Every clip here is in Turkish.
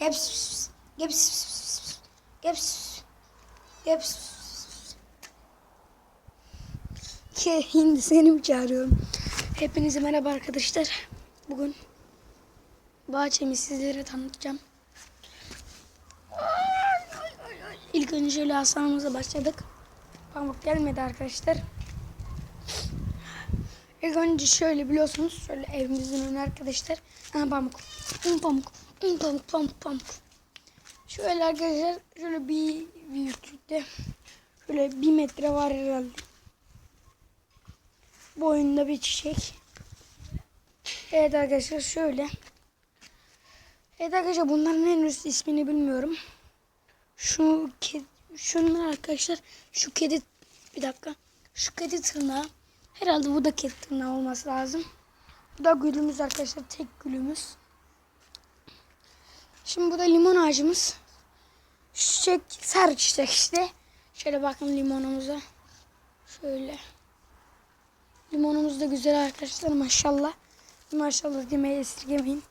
Gel pis pis pis. Ki Hindi seni mi çağırıyorum? Hepinize merhaba arkadaşlar. Bugün bahçemi sizlere tanıtacağım. İlk önce şöyle hasanımıza başladık. Pamuk gelmedi arkadaşlar. İlk önce şöyle biliyorsunuz şöyle evimizin önü arkadaşlar. Ha pamuk. Pamuk. Un pamuk pamuk pamuk. Şöyle arkadaşlar şöyle bir büyüklükte şöyle bir metre var herhalde. Boyunda bir çiçek. Evet arkadaşlar şöyle. Evet arkadaşlar bunların henüz ismini bilmiyorum. Şu kedi, şunlar arkadaşlar şu kedi bir dakika. Şu kedi tırnağı. Herhalde bu da kedi tırnağı olması lazım. Bu da gülümüz arkadaşlar. Tek gülümüz. Şimdi bu da limon ağacımız. Çiçek, sarı çiçek işte. Şöyle bakın limonumuza. Şöyle. Limonumuz da güzel arkadaşlar maşallah. Maşallah demeyi esirgemeyin.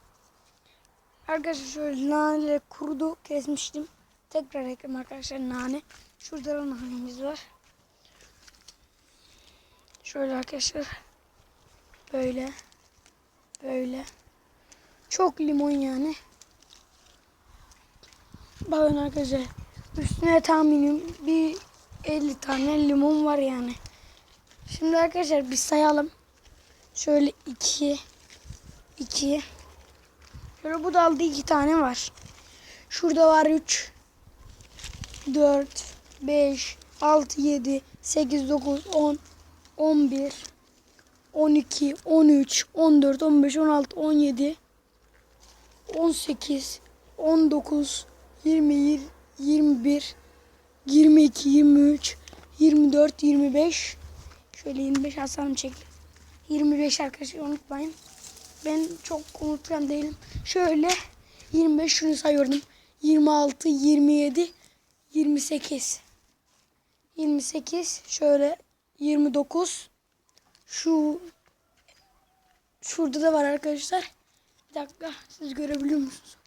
Arkadaşlar şöyle nane kurudu kesmiştim. Tekrar ekledim arkadaşlar nane. Şurada da nanemiz var. Şöyle arkadaşlar. Böyle. Böyle. Çok limon yani. Bakın arkadaşlar. Üstüne tahminim bir 50 tane limon var yani. Şimdi arkadaşlar bir sayalım. Şöyle 2 2 Şöyle bu dalda 2 tane var. Şurada var 3 4 5 6 7 8 9 10 11 12 13 14 15 16 17 18 19 20 21 22 23 24 25 Şöyle 25 Hasan'ım çekti. 25 arkadaşlar unutmayın. Ben çok unutkan değilim. Şöyle 25 şunu sayıyordum. 26, 27, 28. 28 şöyle 29 şu şurada da var arkadaşlar. Bir dakika siz görebiliyor musunuz?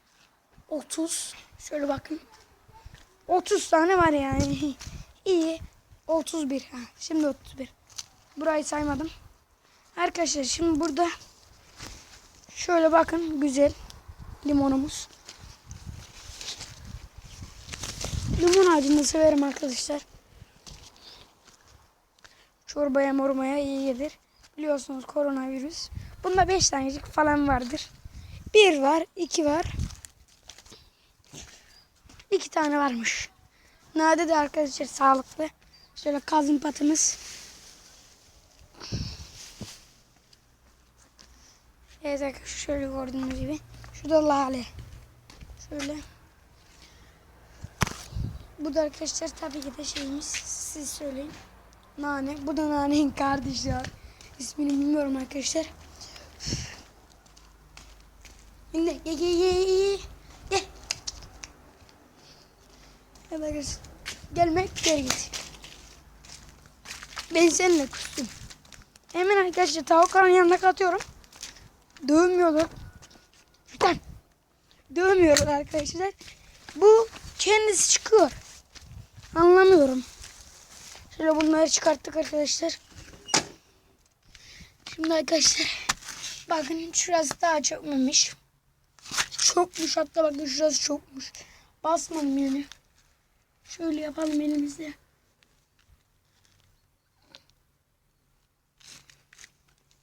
30 şöyle bakın. 30 tane var yani. İyi. 31 ha. Şimdi 31. Burayı saymadım. Arkadaşlar şimdi burada şöyle bakın güzel limonumuz. Limon ağacını severim arkadaşlar. Çorbaya mormaya iyi gelir. Biliyorsunuz koronavirüs. Bunda 5 tanecik falan vardır. Bir var, iki var. İki tane varmış. Nade de arkadaşlar sağlıklı. Şöyle kazın patımız. Evet arkadaşlar şöyle gördüğünüz gibi. Şu da lale. Şöyle. Bu da arkadaşlar tabii ki de şeyimiz. Siz söyleyin. Nane. Bu da nanenin kardeşi. İsmini bilmiyorum arkadaşlar. Şimdi ye ye. Ye. Evet arkadaşlar. Gelmek geri git. Ben seninle kustum. Hemen arkadaşlar tavukların yanına katıyorum. Dövmüyorlar. Lütfen. Dövmüyorlar arkadaşlar. Bu kendisi çıkıyor. Anlamıyorum. Şöyle bunları çıkarttık arkadaşlar. Şimdi arkadaşlar bakın şurası daha çökmemiş. Çokmuş hatta bakın şurası çokmuş. Basmadım yani. Şöyle yapalım elimizde.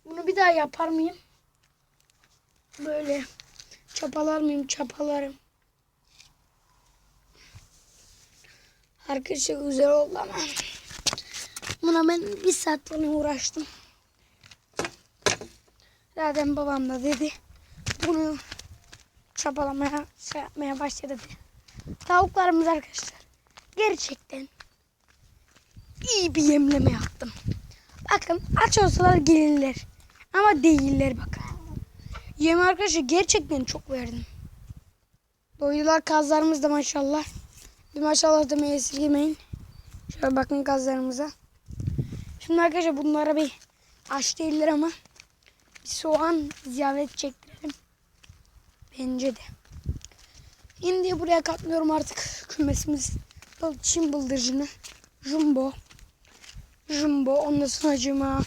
Bunu bir daha yapar mıyım? Böyle çapalar mıyım? Çapalarım. Arkadaşlar güzel oldu ama. Buna ben bir saat falan uğraştım. Zaten babam da dedi. Bunu çapalamaya, şey yapmaya başladı. Tavuklarımız arkadaşlar. Gerçekten iyi bir yemleme yaptım. Bakın aç olsalar gelirler. Ama değiller bakın. Yem arkadaşlar gerçekten çok verdim. Doydular kazlarımız da maşallah. Bir maşallah demeyi esirgemeyin. Şöyle bakın kazlarımıza. Şimdi arkadaşlar bunlara bir aç değiller ama bir soğan ziyafet çektirelim. Bence de. Şimdi buraya katlıyorum artık kümesimiz. Bu Çin bıldırcını. Jumbo. Jumbo. Ondan sonracığıma.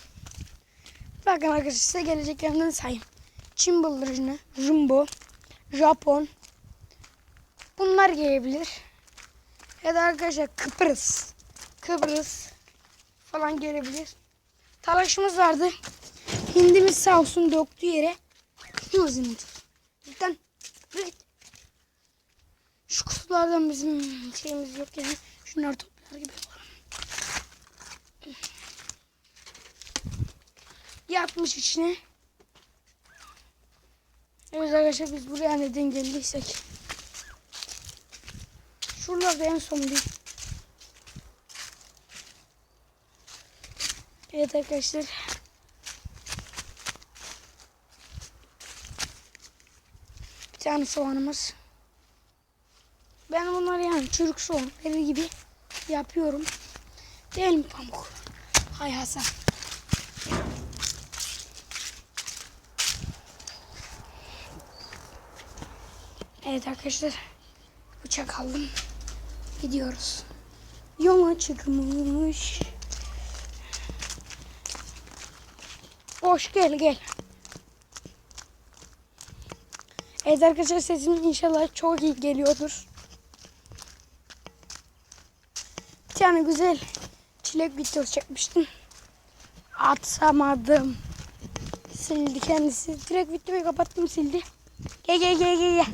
Bakın arkadaşlar size geleceklerinden sayayım. Çin bıldırcını. Jumbo. Japon. Bunlar gelebilir. Ya da arkadaşlar Kıbrıs. Kıbrıs falan gelebilir. Talaşımız vardı. Hindimiz sağ olsun döktü yere. Yürü git. Şu kutulardan bizim şeyimiz yok yani. Şunlar toplar gibi yapalım. Yatmış içine. Evet arkadaşlar biz buraya neden geldiysek. Şuralarda en son bir. Evet arkadaşlar. Bir tane soğanımız. Ben bunları yani çürük soğan evi gibi yapıyorum. Değil mi Pamuk? Hay Hasan. Evet arkadaşlar. Bıçak aldım. Gidiyoruz. Yola çıkmış. Hoş gel gel. Evet arkadaşlar sesim inşallah çok iyi geliyordur. Bir tane güzel çilek videosu çekmiştim. Atamadım. Sildi kendisi. Direkt videoyu kapattım sildi. Gel gel gel gel gel.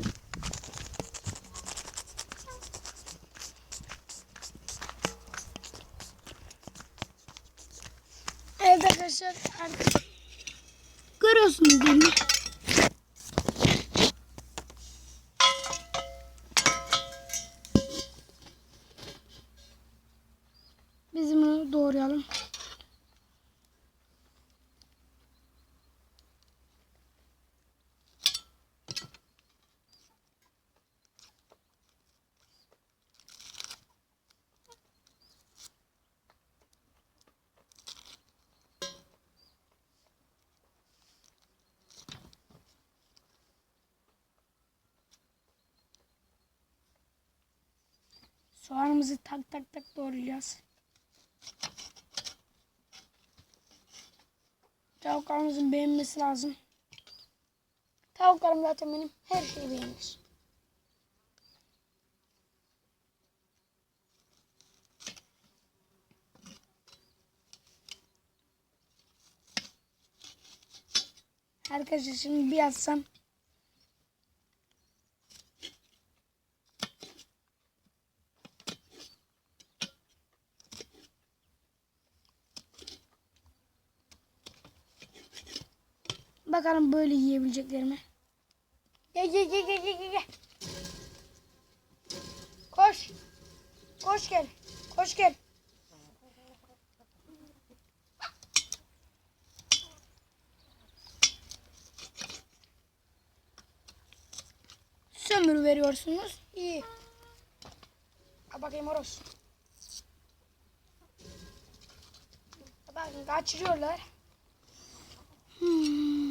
Evet arkadaşlar artık görüyorsunuz beni. Biz bunu doğrayalım. Soğanımızı tak tak tak doğrayacağız. Tavuklarımızın beğenmesi lazım. Tavuklarım zaten benim her şeyi beğenir. Arkadaşlar şimdi bir atsam Bakalım böyle yiyebilecekler mi? Gel gel gel gel gel gel. Koş. Koş gel. Koş gel. Sömür veriyorsunuz. İyi. Al bakayım horoz. Bakın kaçırıyorlar. Hmm.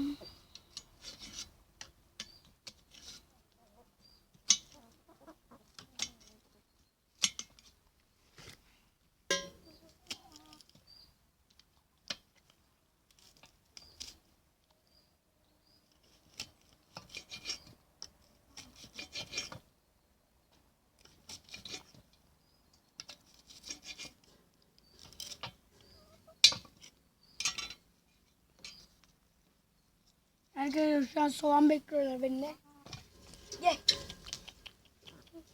Arkadaşlar şu an soğan bekliyorlar benimle. Gel.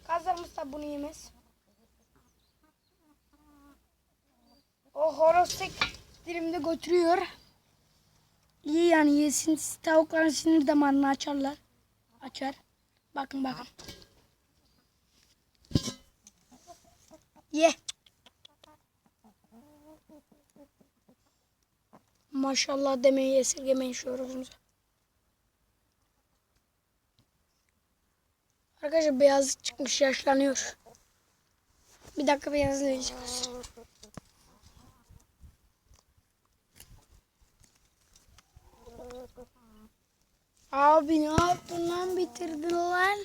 Kazlarımız da bunu yemez. O horoz tek dilimde götürüyor. İyi yani yesin. Tavukların sinir damarını açarlar. Açar. Bakın bakın. Ye. Maşallah demeyi esirgemeyin şu horozumuza. Arkadaşlar beyazlık çıkmış yaşlanıyor. Bir dakika beyazlayacağız. Abi ne yaptın lan bitirdin lan?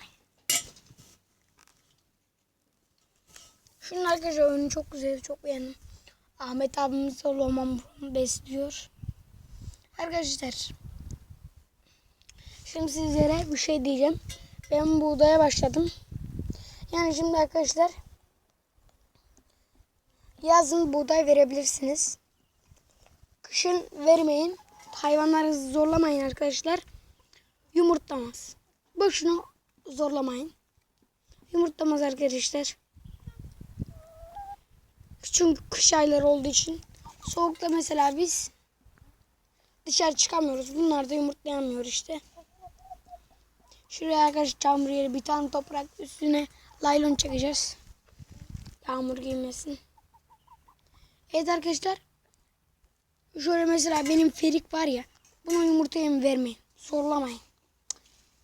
Şunun arkadaşlar oyunu çok güzel. Çok beğendim. Ahmet abimiz de besliyor. Arkadaşlar. Şimdi sizlere bir şey diyeceğim. Ben buğdaya başladım. Yani şimdi arkadaşlar yazın buğday verebilirsiniz. Kışın vermeyin. Hayvanları zorlamayın arkadaşlar. Yumurtlamaz. Boşuna zorlamayın. Yumurtlamaz arkadaşlar. Çünkü kış ayları olduğu için. Soğukta mesela biz dışarı çıkamıyoruz. Bunlar da yumurtlayamıyor işte. Şuraya arkadaşlar çamur yeri bir tane toprak üstüne laylon çekeceğiz. Yağmur girmesin. Evet arkadaşlar. Şöyle mesela benim ferik var ya. Buna yumurtayı mı vermeyin. Zorlamayın.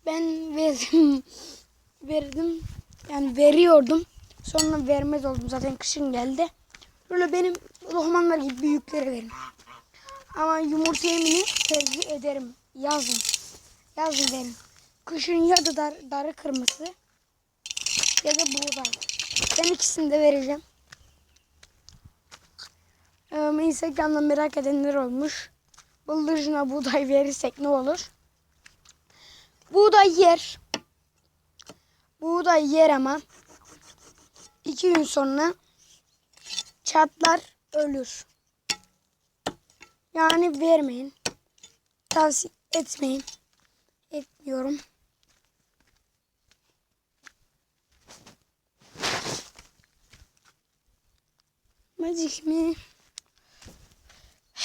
Ben verdim. verdim. Yani veriyordum. Sonra vermez oldum. Zaten kışın geldi. Böyle benim lohmanlar gibi büyüklere verin. Ama yumurta yemini tercih ederim. Yazın. Yazın verin. Kışın ya da dar, darı kırmızı ya da buğday. Ben ikisini de vereceğim. Ee, Instagram'dan merak edenler olmuş. Bıldırcına buğday verirsek ne olur? Buğday yer. Buğday yer ama iki gün sonra çatlar ölür. Yani vermeyin. Tavsiye etmeyin. Etmiyorum. Mazik mi?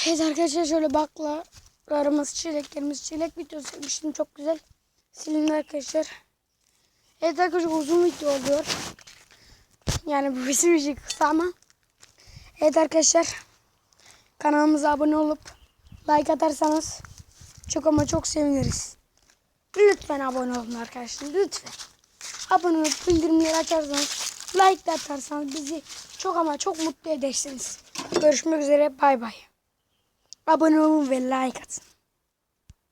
Evet arkadaşlar şöyle baklalarımız, çileklerimiz, çilek videosu çekmiştim çok güzel. Silindi arkadaşlar. Evet arkadaşlar uzun video oluyor. Yani bu bizim için kısa ama. Evet arkadaşlar. Kanalımıza abone olup like atarsanız çok ama çok seviniriz. Lütfen abone olun arkadaşlar. Lütfen. Abone olup bildirimleri açarsanız like de atarsanız bizi çok ama çok mutlu edersiniz. Görüşmek üzere. Bay bay. Abone olun ve like atın.